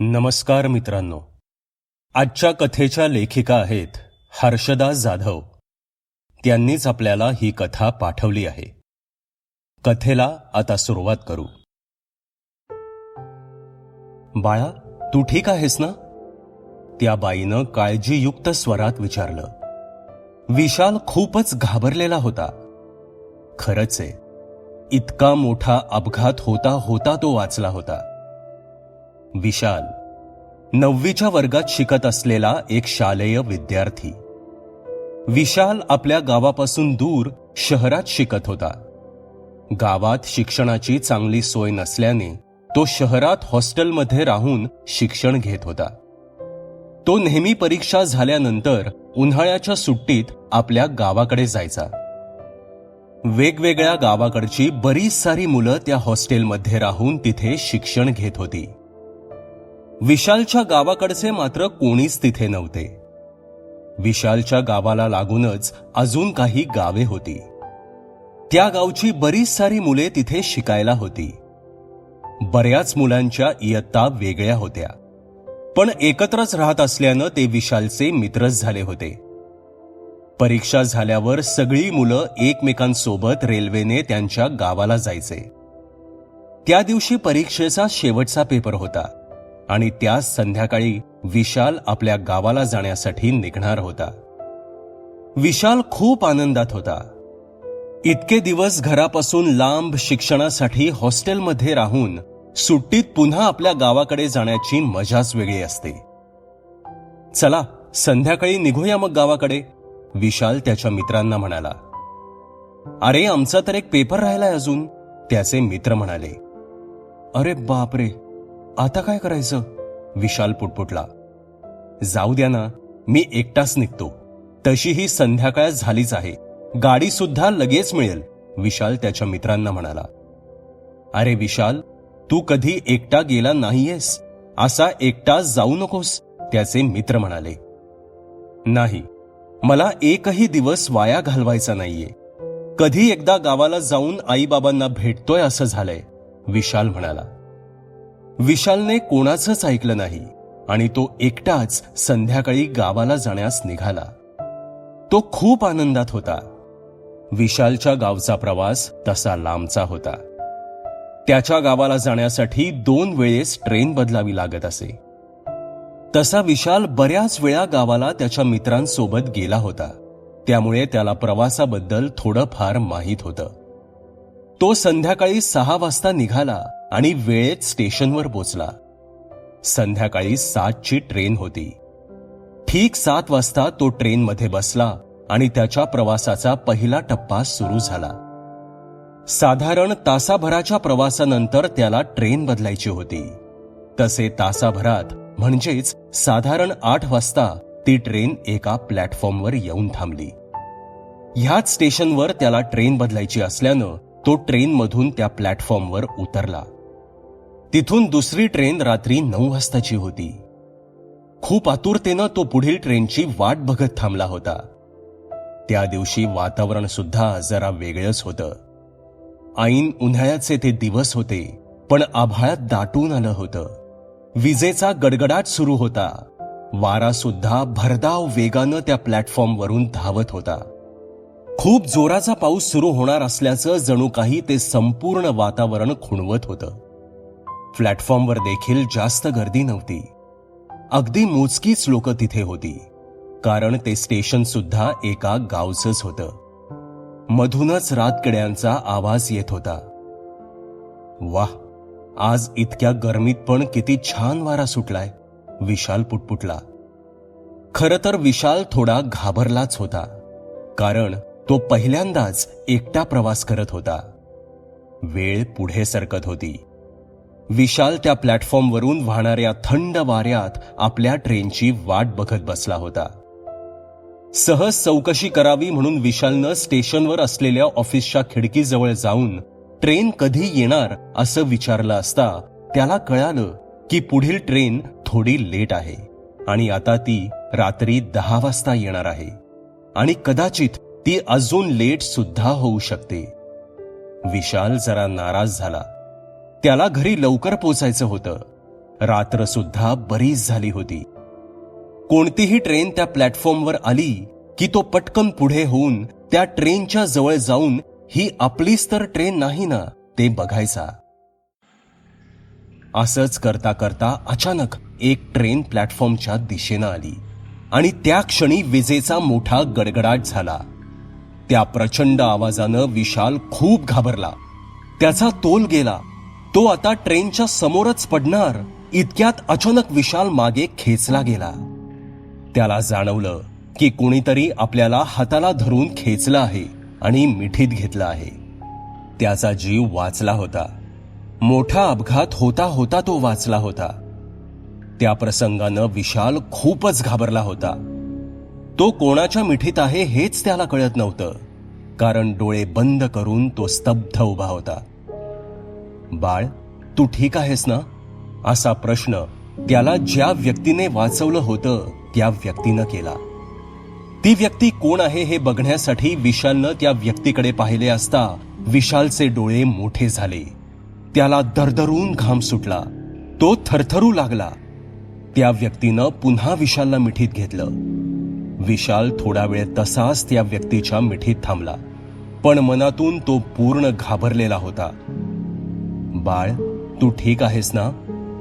नमस्कार मित्रांनो. आजच्या कथेच्या लेखिका आहेत हर्षदा जाधव. त्यांनीच आपल्याला ही कथा पाठवली आहे. कथेला आता सुरुवात करू. बाळा तू ठीक आहेस ना? त्या बाईनं काळजीयुक्त स्वरात विचारलं. विशाल खूपच घाबरलेला होता. खरंच आहे इतका मोठा अपघात होता होता तो वाचला होता. विशाल. नववीच्या वर्गात शिकत असलेला एक शालेय विद्यार्थी. विशाल आपल्या गावापासून दूर शहरात शिकत होता. गावात शिक्षणाची चांगली सोय नसल्याने तो शहरात हॉस्टेलमध्ये राहून शिक्षण घेत होता. तो नेहमी परीक्षा झाल्यानंतर उन्हाळ्याच्या सुट्टीत आपल्या गावाकडे जायचा. वेगवेगळ्या गावाकडची बरीच सारी मुलं त्या हॉस्टेलमध्ये राहून तिथे शिक्षण घेत होती. विशालच्या गावाकडचे मात्र कोणीच तिथे नव्हते. विशालच्या गावाला लागूनच अजून काही गावे होती. त्या गावची बरीच सारी मुले तिथे शिकायला होती. बऱ्याच मुलांच्या इयत्ता वेगळ्या होत्या. पण एकत्रच राहत असल्यानं ते विशालचे मित्रच झाले होते. परीक्षा झाल्यावर सगळी मुलं एकमेकांसोबत रेल्वेने त्यांच्या गावाला जायचे. त्या दिवशी परीक्षेचा शेवटचा पेपर होता. आणि त्याच संध्याकाळी विशाल आपल्या गावाला जाण्यासाठी निघणार होता. विशाल खूप आनंदात होता. इतके दिवस घरापासून लांब शिक्षणासाठी हॉस्टेलमध्ये राहून सुट्टीत पुन्हा आपल्या गावाकडे जाण्याची मजाच वेगळी असते. चला संध्याकाळी निघूया मग गावाकडे विशाल त्याच्या मित्रांना म्हणाला. अरे आमचा तर एक पेपर राहिलाय अजून त्याचे मित्र म्हणाले. अरे बापरे आता काय करायचं? विशाल पुटपुटला. जाऊ द्या ना मी एकटाच निघतो. तशीही संध्याकाळ झालीच आहे. गाडी सुद्धा लगेच मिळेल विशाल त्याच्या मित्रांना म्हणाला. अरे विशाल तू कधी एकटा गेला नाहीयेस? असा एकटा जाऊ नकोस त्याचे मित्र म्हणाले. नाही मला एकही दिवस वाया घालवायचा नाहीये. कधी एकदा गावाला जाऊन आईबाबांना भेटतोय असं झालंय विशाल म्हणाला. विशालने कोणाचंच ऐकलं नाही आणि तो एकटाच संध्याकाळी गावाला जाण्यास निघाला. तो खूप आनंदात होता. विशालच्या गावचा प्रवास तसा लांबचा होता. त्याच्या गावाला जाण्यासाठी दोन वेळेस ट्रेन बदलावी लागत असे. तसा विशाल बऱ्याच वेळा गावाला त्याच्या मित्रांसोबत गेला होता. त्यामुळे त्याला प्रवासाबद्दल थोडंफार माहीत होतं. तो संध्याकाळी सहा वाजता निघाला आणि वेळेत स्टेशनवर पोचला. संध्याकाळी सातची ट्रेन होती. ठीक सात वाजता तो ट्रेनमध्ये बसला आणि त्याच्या प्रवासाचा पहिला टप्पा सुरू झाला. साधारण तासाभराच्या प्रवासानंतर त्याला ट्रेन बदलायची होती. तसे तासाभरात म्हणजेच साधारण आठ वाजता ती ट्रेन एका प्लॅटफॉर्मवर येऊन थांबली. ह्याच स्टेशनवर त्याला ट्रेन बदलायची असल्यानं तो ट्रेनमधून त्या प्लॅटफॉर्मवर उतरला. तिथून दुसरी ट्रेन रात्री नऊ वाजताची होती. खूप आतुरतेनं तो पुढील ट्रेनची वाट बघत थांबला होता. त्या दिवशी वातावरण सुद्धा जरा वेगळंच होतं. ऐन उन्हाळ्याचे ते दिवस होते पण आभाळात दाटून आलं होतं. विजेचा गडगडाट सुरू होता. वारा सुद्धा भरधाव वेगानं त्या प्लॅटफॉर्मवरून धावत होता. खूप जोराचा पाऊस सुरू होणार असल्याचं जणू काही ते संपूर्ण वातावरण खुणवत होतं. प्लॅटफॉर्मवर देखील जास्त गर्दी नव्हती. अगदी मोजकीच लोक तिथे होती कारण ते स्टेशन सुद्धा एका गावचंच होतं. मधूनच रातकिड्यांचा आवाज येत होता. वाह आज इतक्या गर्मीत पण किती छान वारा सुटलाय विशाल पुटपुटला. खर तर विशाल थोडा घाबरलाच होता कारण तो पहिल्यांदाच एकटा प्रवास करत होता. वेळ पुढे सरकत होती. विशाल त्या प्लॅटफॉर्मवरून वाहणाऱ्या थंड वाऱ्यात आपल्या ट्रेनची वाट बघत बसला होता. सहज चौकशी करावी म्हणून विशालनं स्टेशनवर असलेल्या ऑफिसच्या खिडकीजवळ जाऊन ट्रेन कधी येणार असं विचारलं असता त्याला कळालं की पुढील ट्रेन थोडी लेट आहे आणि आता ती रात्री दहा वाजता येणार आहे आणि कदाचित ती अजून लेट सुद्धा होऊ शकते. विशाल जरा नाराज झाला. त्याला घरी लवकर पोचायचं होतं. रात्र सुद्धा बरीच झाली होती. कोणतीही ट्रेन त्या प्लॅटफॉर्मवर आली की तो पटकन पुढे होऊन त्या ट्रेनच्या जवळ जाऊन ही आपलीच तर ट्रेन नाही ना ते बघायचा. असंच करता करता अचानक एक ट्रेन प्लॅटफॉर्मच्या दिशेनं आली आणि त्या क्षणी विजेचा मोठा गडगडाट झाला. त्या प्रचंड आवाजानं विशाल खूप घाबरला. त्याचा तोल गेला. तो आता ट्रेनच्या समोरच पडणार. इतक्यात अचानक विशाल मागे खेचला गेला. त्याला जाणवलं की कोणीतरी आपल्याला हाताला धरून खेचलं आहे आणि मिठीत घेतलं आहे. त्याचा जीव वाचला होता. मोठा अपघात होता होता तो वाचला होता. त्या प्रसंगानं विशाल खूपच घाबरला होता. तो कोणाच्या मिठीत आहे हेच त्याला कळत नव्हतं. कारण डोळे बंद करून तो स्तब्ध उभा होता. बाळ तू ठीक आहेस ना? असा प्रश्न त्याला ज्या व्यक्तीने वाचवलं होतं त्या व्यक्तीनं केला. ती व्यक्ती कोण आहे हे बघण्यासाठी विशालनं त्या व्यक्तीकडे पाहिले असता विशालचे डोळे मोठे झाले. त्याला दरदरून घाम सुटला. तो थरथरू लागला. त्या व्यक्तीनं पुन्हा विशालला मिठीत घेतलं. विशाल थोडा वेळ तसाच त्या व्यक्तीच्या मिठीत थांबला. पण मनातून तो पूर्ण घाबरलेला होता. बाळ तू ठीक आहेस ना?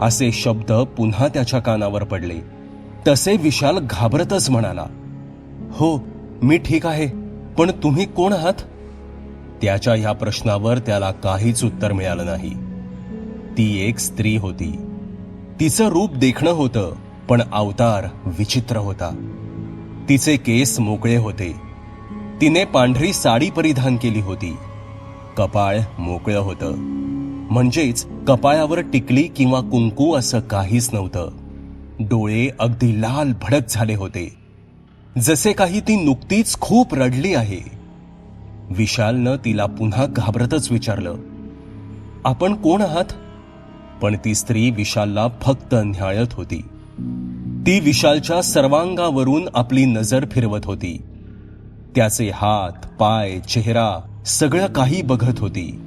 असे शब्द पुन्हा त्याच्या कानावर पडले. तसे विशाल घाबरतच म्हणाला. हो मी ठीक आहे पण तुम्ही कोण आहात? त्याच्या ह्या प्रश्नावर त्याला काहीच उत्तर मिळालं नाही. ती एक स्त्री होती. तिचं रूप देखणं होतं पण अवतार विचित्र होता. तिचे केस मोकळे होते. तिने पांढरी साडी परिधान केली होती. कपाळ मोकळं होतं. म्हणजेच कपाळावर टिकली किंवा कुंकू असं काहीच नव्हतं. डोळे अगदी लाल भडक झाले होते. जसे काही ती नुकतीच खूप रडली आहे. विशालनं तिला पुन्हा घाबरतच विचारलं. आपण कोण आहात? पण ती स्त्री विशालला फक्त न्याळत होती. ती विशालच्या सर्वांगावरून आपली नजर फिरवत होती. त्याचे हात पाय चेहरा सगळं काही बघत होती.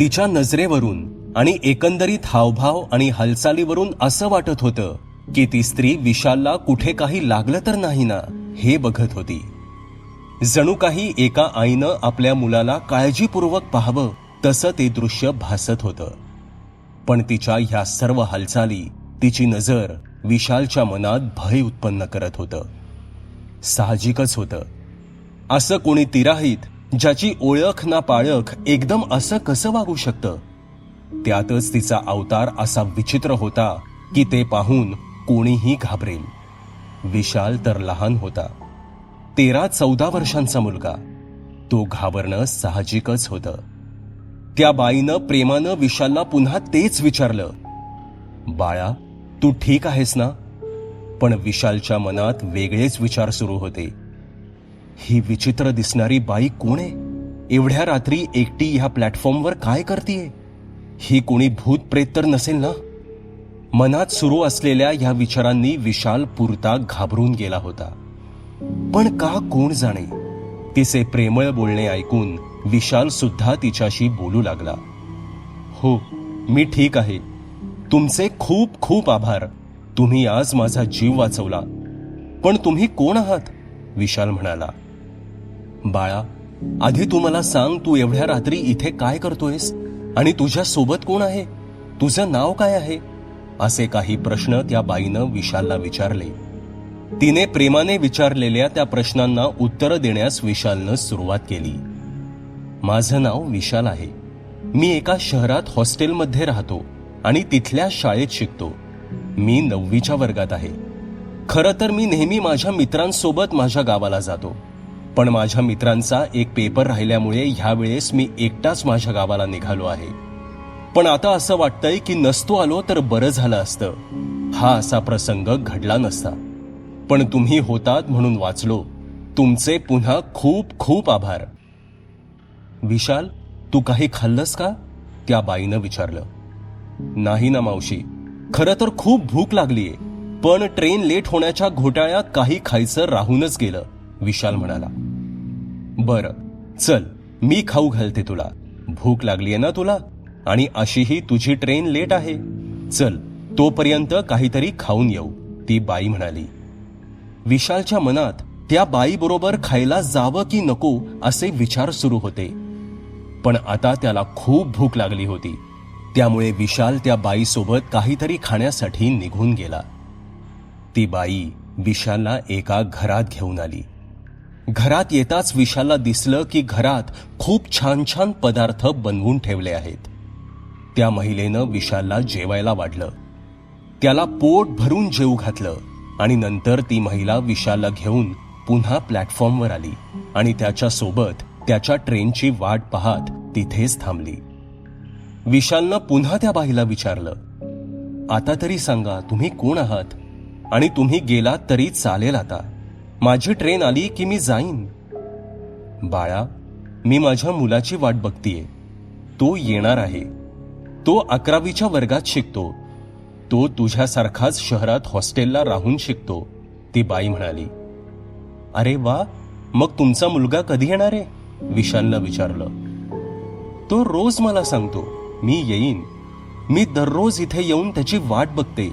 तिच्या नजरेवरून आणि एकंदरीत हावभाव आणि हालचालीवरून असं वाटत होतं की ती स्त्री विशालला कुठे काही लागलं तर नाही ना हे बघत होती. जणू काही एका आईनं आपल्या मुलाला काळजीपूर्वक पाहावं तसं ते दृश्य भासत होतं. पण तिच्या ह्या सर्व हालचाली तिची नजर विशालच्या मनात भय उत्पन्न करत होतं. साहजिकच होतं. असं कोणी तिराहीत ज्याची ओळख ना पाळख एकदम असं कसं वागू शकतं? त्यातच तिचा अवतार असा विचित्र होता की ते पाहून कोणीही घाबरेल. विशाल तर लहान होता. तेरा चौदा वर्षांचा मुलगा. तो घाबरणं साहजिकच होतं. त्या बाईनं प्रेमानं विशालला पुन्हा तेच विचारलं. बाळा तू ठीक आहेस ना? पण विशालच्या मनात वेगळेच विचार सुरू होते. ही विचित्र दिसणारी बाई कोण आहे? एवढ्या रात्री एकटी ह्या प्लॅटफॉर्मवर काय करतीये? ही कोणी भूत प्रेत तर नसेल ना? मनात सुरू असलेल्या ह्या विचारांनी विशाल पुरता घाबरून गेला होता. पण का कोण जाणे? तिचे प्रेमळ बोलणे ऐकून विशाल सुद्धा तिच्याशी बोलू लागला. हो मी ठीक आहे. तुमचे खूप खूप आभार. तुम्ही आज माझा जीव वाचवला. पण तुम्ही कोण आहात? विशाल म्हणाला. बाळा आधी तू मला सांग तू एवढ्या रात्री इथे काय करतोयस? आणि तुझ्या सोबत कोण आहे? तुझं नाव काय आहे? असे काही प्रश्न त्या बाईनं विशालला विचारले. तिने प्रेमाने विचारलेल्या त्या प्रश्नांना उत्तर देण्यास विशालनं सुरुवात केली. माझं नाव विशाल आहे. मी एका शहरात हॉस्टेलमध्ये राहतो आणि तिथल्या शाळेत शिकतो. मी नववीच्या वर्गात आहे. खरं तर मी नेहमी माझ्या मित्रांसोबत माझ्या गावाला जातो. पण माझ्या मित्रांचा एक पेपर राहिल्यामुळे ह्यावेळेस मी एकटाच माझ्या गावाला निघालो आहे. पण आता असं वाटतंय की नसतो आलो तर बरं झालं असतं. हा असा प्रसंग घडला नसता. पण तुम्ही होतात म्हणून वाचलो. तुमचे पुन्हा खूप खूप आभार. विशाल तू काही खाल्लंस का? त्या बाईनं विचारलं. नाही ना मावशी. खरं तर खूप भूक लागलीये. पण ट्रेन लेट होण्याच्या घोटाळ्यात काही खायचं राहूनच गेलं विशाल म्हणाला. बरं. चल मी खाऊ घालते तुला. भूक लागलीये ना तुला? आणि अशीही तुझी ट्रेन लेट आहे. चल तोपर्यंत काहीतरी खाऊन येऊ ती बाई म्हणाली. विशालच्या मनात त्या बाईबरोबर खायला जावं की नको असे विचार सुरू होते. पण आता त्याला खूप भूक लागली होती. त्यामुळे विशाल त्या बाईसोबत काहीतरी खाण्यासाठी निघून गेला. ती बाई विशालला एका घरात घेऊन आली. घरात येताच विशालला दिसलं की घरात खूप छान छान पदार्थ बनवून ठेवले आहेत. त्या महिलेनं विशालला जेवायला वाढलं. त्याला पोट भरून जेऊ घातलं आणि नंतर ती महिला विशालला घेऊन पुन्हा प्लॅटफॉर्मवर आली आणि त्याच्या सोबत त्याच्या ट्रेनची वाट पाहत तिथेच थांबली. विशालनं पुन्हा त्या बाईला विचारलं आता तरी सांगा तुम्ही कोण आहात? आणि तुम्ही गेलात तरी चालेल आता. माझी ट्रेन आली की मी जाईन. बाळा मी माझ्या मुलाची वाट बघतीये. तो येणार आहे. तो अकरावीच्या वर्गात शिकतो. तो तुझ्यासारखाच शहरात हॉस्टेलला राहून शिकतो ती बाई म्हणाली. अरे वा मग तुमचा मुलगा कधी येणार आहे? विशालनं विचारलं. तो रोज मला सांगतो मी येईन. मी दररोज इथे येऊन त्याची वाट बघते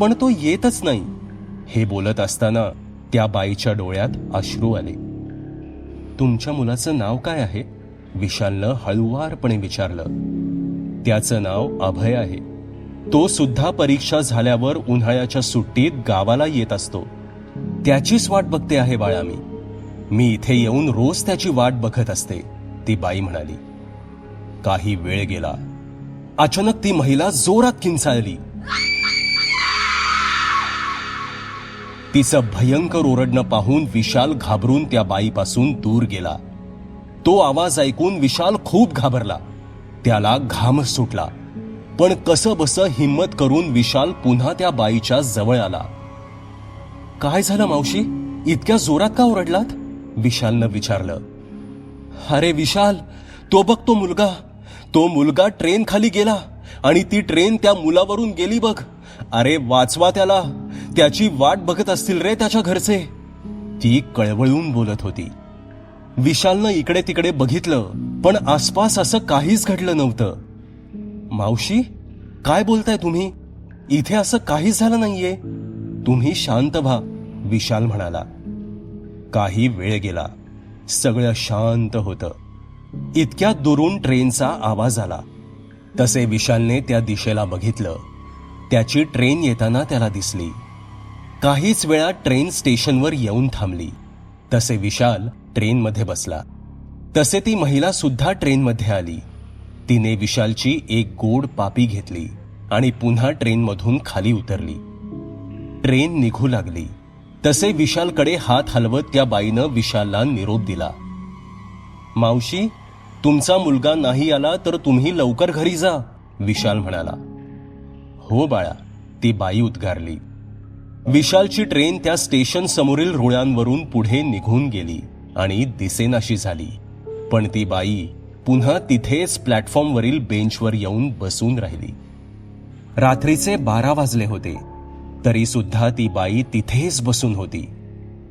पण तो येतच नाही. हे बोलत असताना त्या बाईच्या डोळ्यात अश्रू आले. तुमच्या मुलाचं नाव काय आहे? विशालनं हळुवारपणे विचारलं. त्याचं नाव अभय आहे. तो सुद्धा परीक्षा झाल्यावर उन्हाळ्याच्या सुट्टीत गावाला येत असतो. त्याचीच वाट बघते आहे बाळा मी मी इथे येऊन रोज त्याची वाट बघत असते ती बाई म्हणाली. काही वेळ गेला. अचानक ती महिला जोरात किंचाळली. तिचं भयंकर ओरडणं पाहून विशाल घाबरून त्या बाईपासून दूर गेला. तो आवाज ऐकून विशाल खूप घाबरला. त्याला घाम सुटला. पण कसं बस हिंमत करून विशाल पुन्हा त्या बाईच्या जवळ आला. काय झालं मावशी? इतक्या जोरात का ओरडलात? विशालनं विचारलं. अरे विशाल तो बघ तो मुलगा. तो मुलगा ट्रेन खाली गेला आणि ती ट्रेन त्या मुलावरून गेली बघ. अरे वाचवा त्याला. त्याची वाट बघत असतील रे त्याच्या घरचे. ती कळवळून बोलत होती. विशालनं इकडे तिकडे बघितलं पण आसपास असं काहीच घडलं नव्हतं. मावशी काय बोलताय तुम्ही? इथे असं काहीच झालं नाहीये. तुम्ही शांत व्हा विशाल म्हणाला. काही वेळ गेला. सगळं शांत होतं. इतक्या दुरून ट्रेनचा आवाज आला. तसे विशालने त्या दिशेला बघितलं. त्याची ट्रेन येताना त्याला दिसली. काहीच वेळा ट्रेन स्टेशनवर येऊन थांबली. तसे विशाल ट्रेनमध्ये बसला. तसे ती महिला सुद्धा ट्रेनमध्ये आली. तिने विशालची एक गोड पापी घेतली आणि पुन्हा ट्रेनमधून खाली उतरली. ट्रेन निघू लागली. तसे विशालकडे हात हलवत त्या बाईनं विशालला निरोप दिला. मावशी तुमचा मुलगा नाही आला तर तुम्ही लवकर घरी जा विशाल म्हणाला. हो बाळा ती बाई उद्गारली. विशालची ट्रेन त्या स्टेशन समोरील रुळांवरून पुढे निघून गेली आणि दिसेनाशी झाली. पण ती बाई पुन्हा तिथेच प्लॅटफॉर्मवरील बेंचवर येऊन बसून राहिली. रात्रीचे बारा वाजले होते. तरी सुद्धा ती बाई तिथेच बसून होती.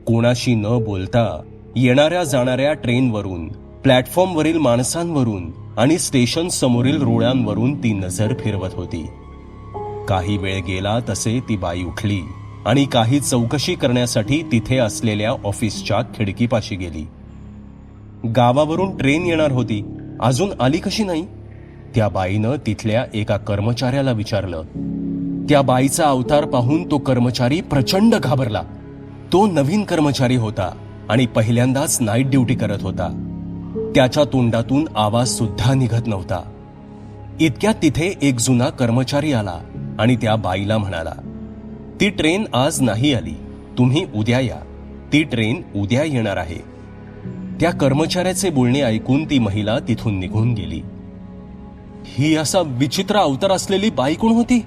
कोणाशी न बोलता येणाऱ्या जाणाऱ्या ट्रेनवरून प्लॅटफॉर्मवरील माणसांवरून आणि स्टेशन समोरील रुळांवरून ती नजर फिरवत होती. काही वेळ गेला तसे ती बाई उठली. आणि काही चौकशी करण्यासाठी तिथे असलेल्या ऑफिसच्या खिडकीपाशी गेली. गावावरून ट्रेन येणार होती. अजून आली कशी नाही? त्या बाईनं तिथल्या एका कर्मचाऱ्याला विचारलं. त्या बाईचा अवतार पाहून तो कर्मचारी प्रचंड घाबरला. तो नवीन कर्मचारी होता आणि पहिल्यांदाच नाईट ड्युटी करत होता. त्याच्या तोंडातून आवाज सुद्धा निघत नव्हता. इतक्यात तिथे एक जुना कर्मचारी आला आणि त्या बाईला म्हणाला ती ट्रेन आज नाही आली. तुम्ही उद्या या. ती ट्रेन उद्या येणार आहे. त्या कर्मचाऱ्याचे बोलणे ऐकून ती महिला तिथून निघून गेली. ही असा विचित्र अवतार असलेली बाई कोण होती?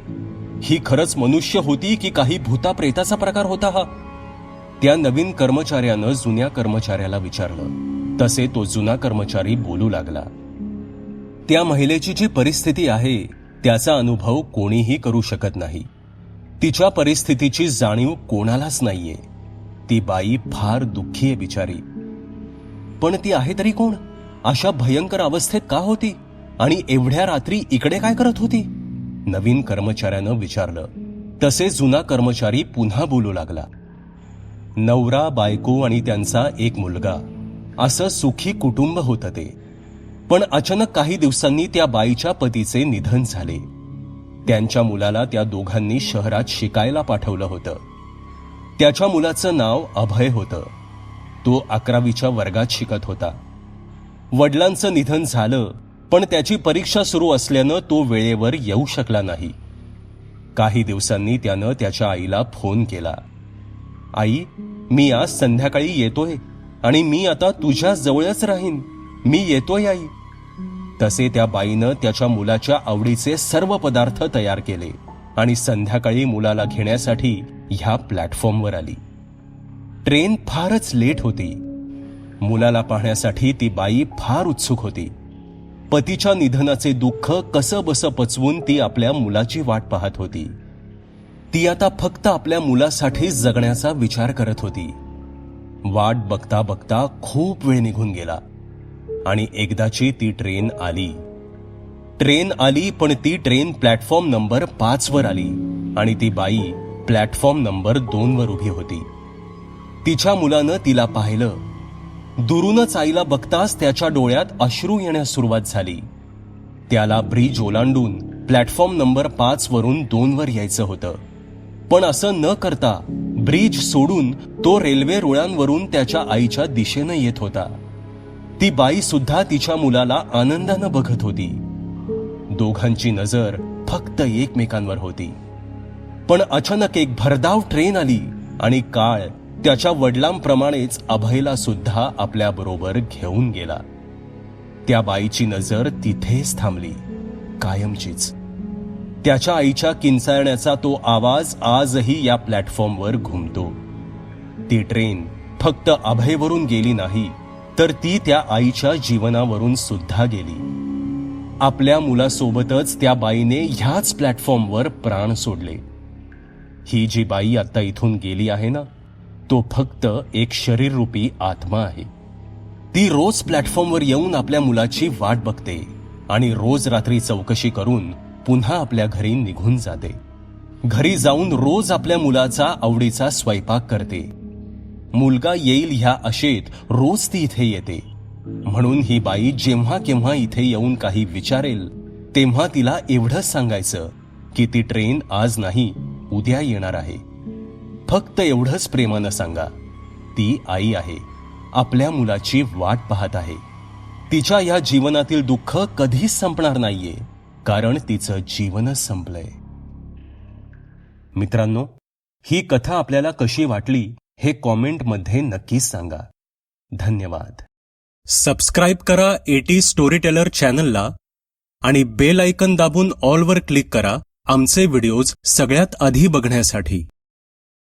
ही खरंच मनुष्य होती की काही भूता प्रेताचा प्रकार होता हा? त्या नवीन कर्मचाऱ्यानं जुन्या कर्मचाऱ्याला विचारलं. तसे तो जुना कर्मचारी बोलू लागला. त्या महिलेची जी परिस्थिती आहे त्याचा अनुभव कोणीही करू शकत नाही. तिच्या परिस्थितीची जाणीव कोणालाच नाहीये. ती बाई फार दुःखी आहे बिचारी. पण ती आहे तरी कोण? अशा भयंकर अवस्थेत का होती? आणि एवढ्या रात्री इकडे काय करत होती? नवीन कर्मचाऱ्यानं विचारलं. तसे जुना कर्मचारी पुन्हा बोलू लागला. नवरा बायको आणि त्यांचा एक मुलगा. असं सुखी कुटुंब होतं ते. पण अचानक काही दिवसांनी त्या बाईच्या पतीचे निधन झाले. त्यांच्या मुलाला त्या दोघांनी शहरात शिकायला पाठवलं होतं. त्याच्या मुलाचं नाव अभय होतं. तो अकरावीच्या वर्गात शिकत होता. वडिलांचं निधन झालं पण त्याची परीक्षा सुरू असल्यानं तो वेळेवर येऊ शकला नाही. काही दिवसांनी त्यानं त्याच्या आईला फोन केला. आई मी आज संध्याकाळी येतोय आणि मी आता तुझ्या जवळच राहीन. मी येतोय आई. तसे त्या बाईनं त्याच्या मुलाच्या आवडीचे सर्व पदार्थ तयार केले आणि संध्याकाळी मुलाला घेण्यासाठी ह्या प्लॅटफॉर्मवर आली. ट्रेन फारच लेट होती. मुलाला पाहण्यासाठी ती बाई फार उत्सुक होती. पतीच्या निधनाचे दुःख कसं बसं पचवून ती आपल्या मुलाची वाट पाहत होती. ती आता फक्त आपल्या मुलासाठी जगण्याचा विचार करत होती. वाट बघता बघता खूप वेळ निघून गेला. आणि एकदाची ती ट्रेन आली. ट्रेन आली पण ती ट्रेन प्लॅटफॉर्म नंबर पाच वर आली आणि ती बाई प्लॅटफॉर्म नंबर दोन वर उभी होती. तिच्या मुलानं तिला पाहिलं. दुरूनच आईला बघताच त्याच्या डोळ्यात अश्रू येण्यास सुरुवात झाली. त्याला ब्रिज ओलांडून प्लॅटफॉर्म नंबर पाच वरून दोन वर यायचं होतं. पण असं न करता ब्रिज सोडून तो रेल्वे रुळांवरून त्याच्या आईच्या दिशेनं येत होता. ती बाई सुद्धा तिच्या मुलाला आनंदानं बघत होती. दोघांची नजर फक्त एकमेकांवर होती. पण अचानक एक भरधाव ट्रेन आली आणि काळ त्याच्या वडिलांप्रमाणेच अभयला सुद्धा आपल्या बरोबर घेऊन गेला. त्या बाईची नजर तिथेच थांबली कायमचीच. त्याच्या आईच्या किंचाळण्याचा तो आवाज आजही या प्लॅटफॉर्मवर घुमतो. ती ट्रेन फक्त अभयवरून गेली नाही तर ती त्या आईच्या जीवनावरून सुद्धा गेली. आपल्या मुलासोबतच त्या बाईने ह्याच प्लॅटफॉर्मवर प्राण सोडले. ही जी बाई आता इथून गेली आहे ना तो फक्त एक शरीररूपी आत्मा आहे. ती रोज प्लॅटफॉर्मवर येऊन आपल्या मुलाची वाट बघते आणि रोज रात्री चौकशी करून पुन्हा आपल्या घरी निघून जाते. घरी जाऊन रोज आपल्या मुलाचा आवडीचा स्वयंपाक करते. मुलगा येईल ह्या आशेत रोज ती इथे येते. म्हणून ही बाई जेव्हा केव्हा इथे येऊन काही विचारेल तेव्हा तिला एवढंच सांगायचं की ती ट्रेन आज नाही उद्या येणार आहे. फक्त एवढंच प्रेमानं सांगा ती आई आहे आपल्या मुलाची वाट पाहत आहे. तिच्या या जीवनातील दुःख कधीच संपणार नाहीये कारण तिचं जीवनच संपलंय. मित्रांनो ही कथा आपल्याला कशी वाटली हे कॉमेंटमध्ये नक्कीच सांगा. धन्यवाद. सबस्क्राईब करा एटी स्टोरी टेलर चॅनलला आणि बेल आयकन दाबून ऑलवर क्लिक करा. आमचे व्हिडिओज सगळ्यात आधी बघण्यासाठी.